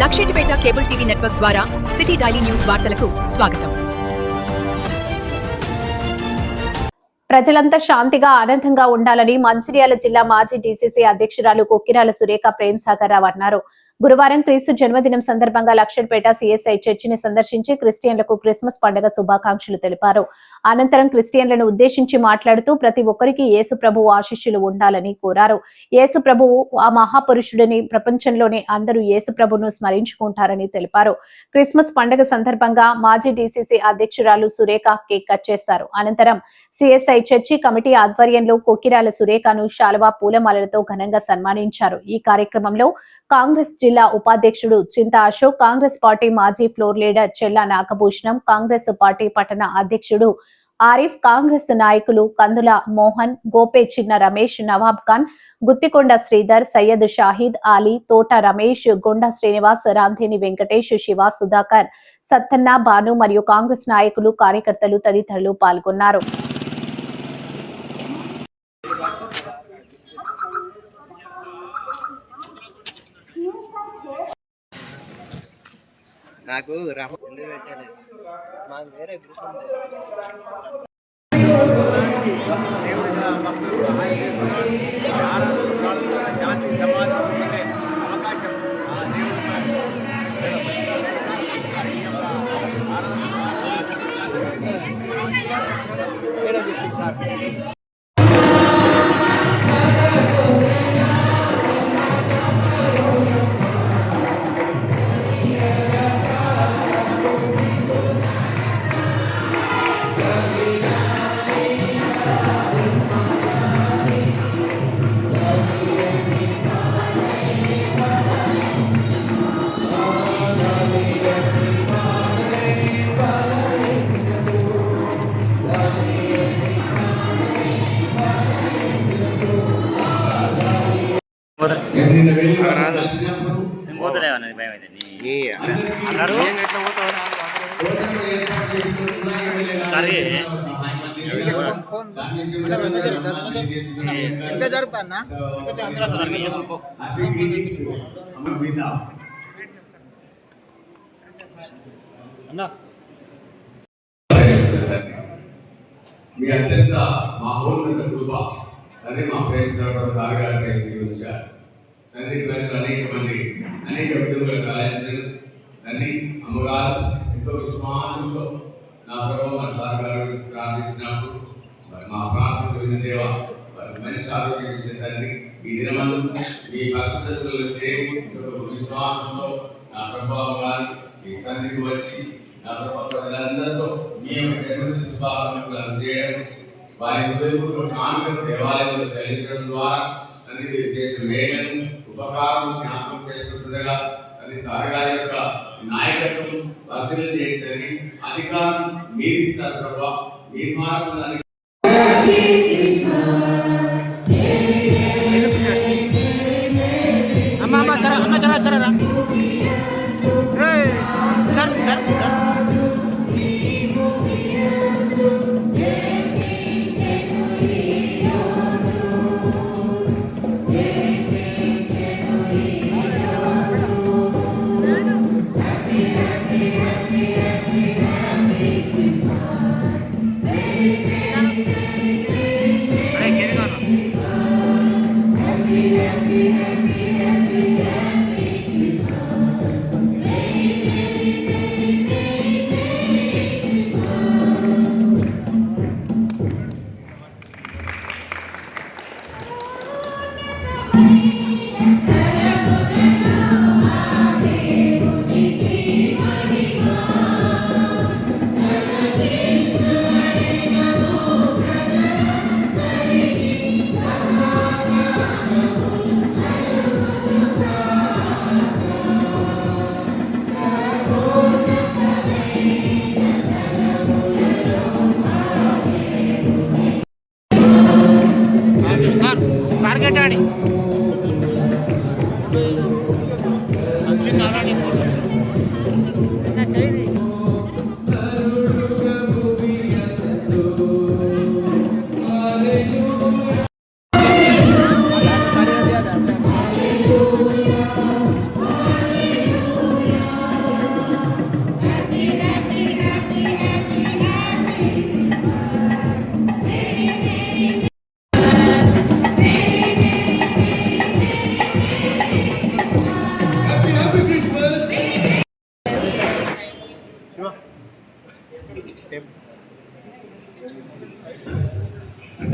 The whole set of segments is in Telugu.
లక్షెట్టిపేట కేబుల్ టీవీ నెట్వర్క్ ద్వారా సిటీ డైలీ న్యూస్ వార్తలకు స్వాగతం. ప్రజలంతా శాంతిగా ఆనందంగా ఉండాలని మంచిర్యాల జిల్లా మాజీ డీసీసీ అధ్యక్షురాలు కొక్కిరాల సురేఖ ప్రేమ్ సాగర్ రావు అన్నారు. గురువారం క్రీస్తు జన్మదినం సందర్భంగా లక్షణపేట సిఎస్ఐ చర్చిని సందర్శించి క్రిస్టియన్లకు క్రిస్మస్ పండుగ శుభాకాంక్షలు తెలిపారు. అనంతరం క్రిస్టియన్లను ఉద్దేశించి మాట్లాడుతూ ప్రతి ఒక్కరికి యేసు ప్రభువు ఆశిష్యులు ఉండాలని కోరారు. యేసు ప్రభువు ఆ మహాపురుషుడిని ప్రపంచంలోనే అందరూ యేసు ప్రభును స్మరించుకుంటారని తెలిపారు. క్రిస్మస్ పండుగ సందర్భంగా మాజీ డిసిసి అధ్యక్షురాలు సురేఖ కేక్ కట్ చేశారు. అనంతరం సిఎస్ఐ చర్చి కమిటీ ఆధ్వర్యంలో కొకిరాల సురేఖను శాలువా పూలమాలలతో ఘనంగా సన్మానించారు. ఈ కార్యక్రమంలో కాంగ్రెస్ జిల్లా ఉపాధ్యక్షుడు చింత అశోక్ కాంగ్రెస్ పార్టీ మాజీ floor leader Chella Nagabhushanam Congress party పట్టణ అధ్యక్షుడు ఆరిఫ్ కాంగ్రెస్ నాయకులు కందుల మోహన్ గోపే చిన్న రమేష్ నవాబ్ ఖాన్ గుత్తికొండ శ్రీధర్ సయ్యద్ షాహిద్ అలీ తోట రమేష్ గొండ శ్రీనివాస్ రాంధేని వెంకటేష్ శివ సుధాకర్ సత్తన్న భాను మరియు కాంగ్రెస్ నాయకులు కార్యకర్తలు తదితరులు పాల్గొన్నారు. నాకు రమ ఎందుకు పెట్టాలి మాకు వేరే గ్రూప్ ఉంది నిన్న వెళ్ళి వాళ్ళు కలిసినప్పుడు పోతలేవన్నది భయం ఏర్పాటు చేసుకుంటున్న ఎమ్మెల్యే గారు సరే. ఇంకా జరుపు అన్న. మీ అత్యంత మహోన్నత కృప తండ్రి మా ప్రేమ సార్ గారి మీరు వచ్చారు తండ్రి ప్రజలు అనేక మంది అనేక విధులుగా కళించారు తండ్రి అమ్మగారు ఎంతో విశ్వాసంతో నా ప్రభావ మా సార్ గారి గురించి ప్రార్థించినప్పుడు మరి మా ప్రార్థన విన్న దేవ వారికి మంచి ఆరోగ్యం ఇచ్చే తండ్రి ఈ దినమందు మీ పరిశుద్ధతలో చేరి విశ్వాసంతో నా ప్రభావ గారు మీ సన్నిధికి వచ్చి నా ప్రభావ ప్రజలందరితో మీ యొక్క జన్మదిన శుభాకాంక్షలు అందజేయడం వారి హృదయపూర్వక కానుకలు దేవాలయంలో చెల్లించడం ద్వారా తండ్రి మీరు చేసిన మేలను ఉపకారం జ్ఞాపకం చేసుకుంటుండగా తండ్రి సారగారి యొక్క నాయకత్వం వర్ధన చేయటని అధికారం మీరు ఇస్తారు ప్రభా. మీ ద్వారా అమ్మ అమ్మ చరా అమ్మ చరా చరా సార్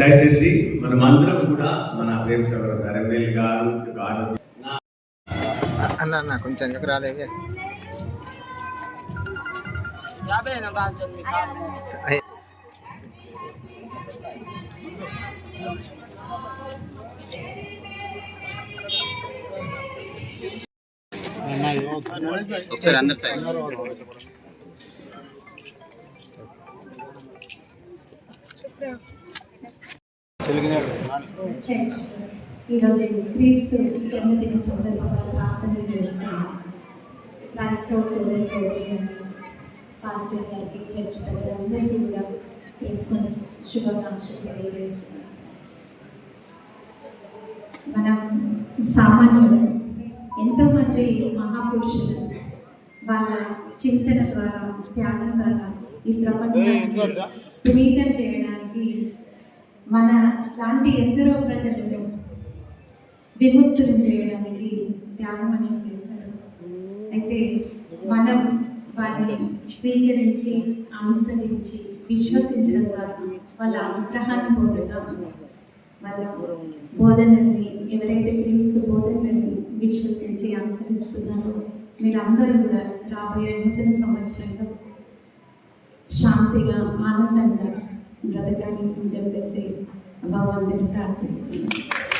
దయచేసి మనం అందరం కూడా మన ప్రేమ సగర సార్ ఎమ్మెల్యే గారు గారు. అన్న అన్న కొంచెం ఎందుకు రాలేవే? ఒకసారి అందరు సైడ్ చర్చ్ ఈరోజు క్రీస్తు జన్మదిన సందర్భంగా ప్రార్థన చేస్తున్నాం. క్రైస్తవ సోదరి సోదరి పాస్టర్ గారికి చర్చ్ పెద్దలందరికీ కూడా క్రిస్మస్ శుభాకాంక్షలు తెలియజేస్తున్నాం. మనం సామాన్యులు ఎంతోమంది మహాపురుషులు వాళ్ళ చింతన ద్వారా త్యాగం ద్వారా ఈ ప్రపంచాన్ని పునీతం చేయడానికి మన లాంటి ఎందరో ప్రజలను విముక్తులు చేయడానికి త్యాగం అనేది చేశారు. అయితే మనం వారిని స్వీకరించి అనుసరించి విశ్వసించడం ద్వారా వాళ్ళ అనుగ్రహాన్ని పొందుతాం. వాళ్ళ బోధనల్ని ఎవరైతే క్రీస్తు బోధనని విశ్వసించి అనుసరిస్తున్నారో మీరందరూ కూడా రాబోయే నూతన సంవత్సరంలో శాంతిగా ఆనందంగా బ్రతకాలి అని చెప్పేసి భగవంతుని ప్రార్థిస్తున్నాను.